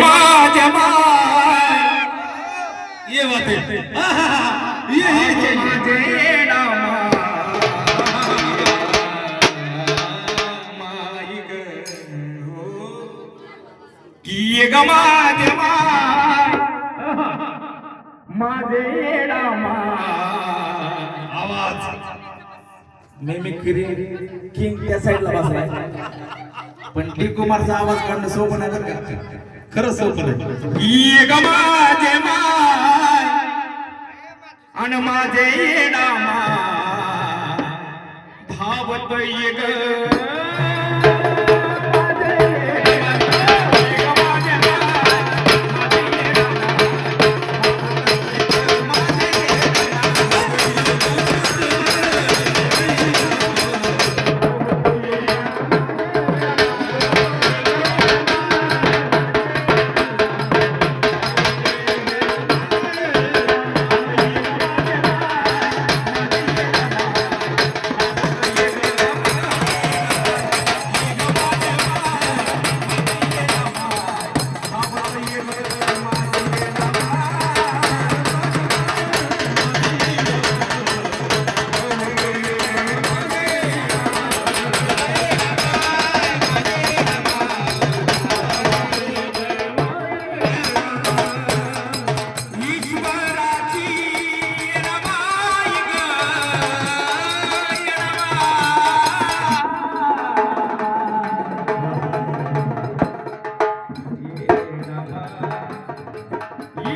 माझ्या माय ये वाते ये ये माझे की ये ग माझे माझे आवाज. मिमिक्री किंग त्या साईडला बसलाय. पण डी कुमारचा आवाज काढणं सोपं नाही बरं का? खरं सोपं नाही. ये ग माझे माय अन माझे येडा माय धावत ये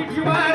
you out.